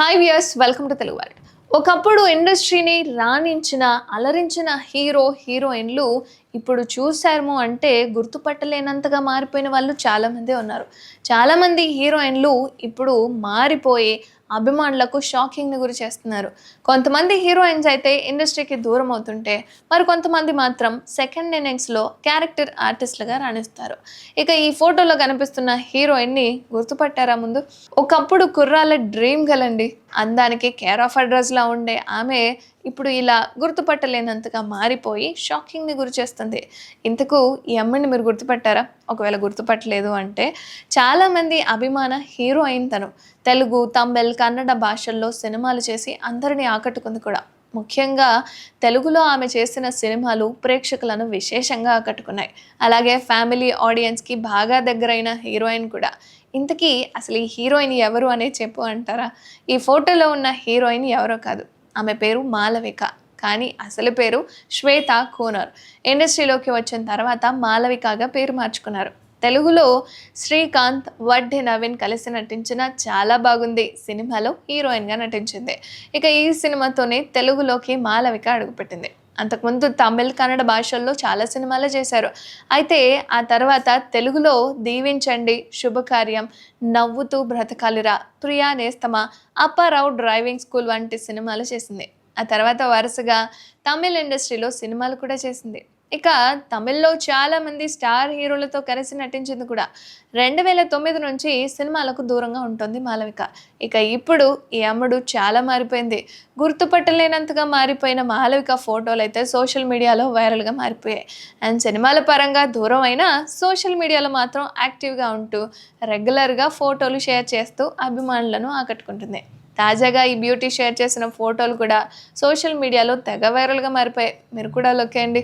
Hi viewers welcome to Telugu world ఒకప్పుడు ఇండస్ట్రీని రాణించిన అలరించిన hero హీరోయిన్లు ఇప్పుడు చూసాము అంటే గుర్తుపట్టలేనంతగా మారిపోయిన వాళ్ళు చాలామందే ఉన్నారు. చాలామంది హీరోయిన్లు ఇప్పుడు మారిపోయి అభిమానులకు షాకింగ్ని గురి చేస్తున్నారు. కొంతమంది హీరోయిన్స్ అయితే ఇండస్ట్రీకి దూరం అవుతుంటే మరి కొంతమంది మాత్రం సెకండ్ ఇన్నింగ్స్లో క్యారెక్టర్ ఆర్టిస్ట్లుగా రాణిస్తారు. ఇక ఈ ఫోటోలో కనిపిస్తున్న హీరోయిన్ని గుర్తుపట్టారా ముందు? ఒకప్పుడు కుర్రాల డ్రీమ్ గలండి. అందానికి కేర్ ఆఫ్ అడ్రస్లా ఉండే ఆమె ఇప్పుడు ఇలా గుర్తుపట్టలేనంతగా మారిపోయి షాకింగ్ని గురి చేస్తుంది. ఇంతకు ఈ అమ్మని మీరు గుర్తుపట్టారా? ఒకవేళ గుర్తుపట్టలేదు అంటే చాలామంది అభిమాన హీరోయిన్ తను. తెలుగు తమిళ్ కన్నడ భాషల్లో సినిమాలు చేసి అందరినీ ఆకట్టుకుంది కూడా. ముఖ్యంగా తెలుగులో ఆమె చేసిన సినిమాలు ప్రేక్షకులను విశేషంగా ఆకట్టుకున్నాయి. అలాగే ఫ్యామిలీ ఆడియన్స్కి బాగా దగ్గరైన హీరోయిన్ కూడా. ఇంతకీ అసలు ఈ హీరోయిన్ ఎవరు అనే చెప్పు అంటారా? ఈ ఫోటోలో ఉన్న హీరోయిన్ ఎవరో కాదు. ఆమె పేరు మాలవిక కానీ అసలు పేరు శ్వేత కోనర్. ఇండస్ట్రీలోకి వచ్చిన తర్వాత మాలవికగా పేరు మార్చుకున్నారు. తెలుగులో శ్రీకాంత్ వడ్డి నవీన్ కలిసి నటించిన చాలా బాగుంది. సినిమాలో హీరోయిన్గా నటించింది. ఇక ఈ సినిమాతోనే తెలుగులోకి మాలవిక అడుగుపెట్టింది. అంతకుముందు తమిళ్ కన్నడ భాషల్లో చాలా సినిమాలు చేశారు. అయితే ఆ తర్వాత తెలుగులో దీవించండి శుభకార్యం నవ్వుతూ బ్రతకాలిరా ప్రియా నేస్తమ అప్పారావు డ్రైవింగ్ స్కూల్ వంటి సినిమాలు చేసింది. ఆ తర్వాత వరుసగా తమిళ్ ఇండస్ట్రీలో సినిమాలు కూడా చేసింది. ఇక తమిళ్ళో చాలా మంది స్టార్ హీరోలతో కలిసి నటించింది కూడా. రెండు వేల తొమ్మిది నుంచి సినిమాలకు దూరంగా ఉంటుంది మాలవిక. ఇక ఇప్పుడు ఈ అమ్మడు చాలా మారిపోయింది. గుర్తుపట్టలేనంతగా మారిపోయిన మాలవిక ఫోటోలు అయితే సోషల్ మీడియాలో వైరల్గా మారిపోయాయి. అండ్ సినిమాల పరంగా దూరం అయినా సోషల్ మీడియాలో మాత్రం యాక్టివ్గా ఉంటూ రెగ్యులర్గా ఫోటోలు షేర్ చేస్తూ అభిమానులను ఆకట్టుకుంటుంది. తాజాగా ఈ బ్యూటీ షేర్ చేసిన ఫోటోలు కూడా సోషల్ మీడియాలో తెగ వైరల్గా మారిపోయాయి. మీరు కూడా లొక్కేయండి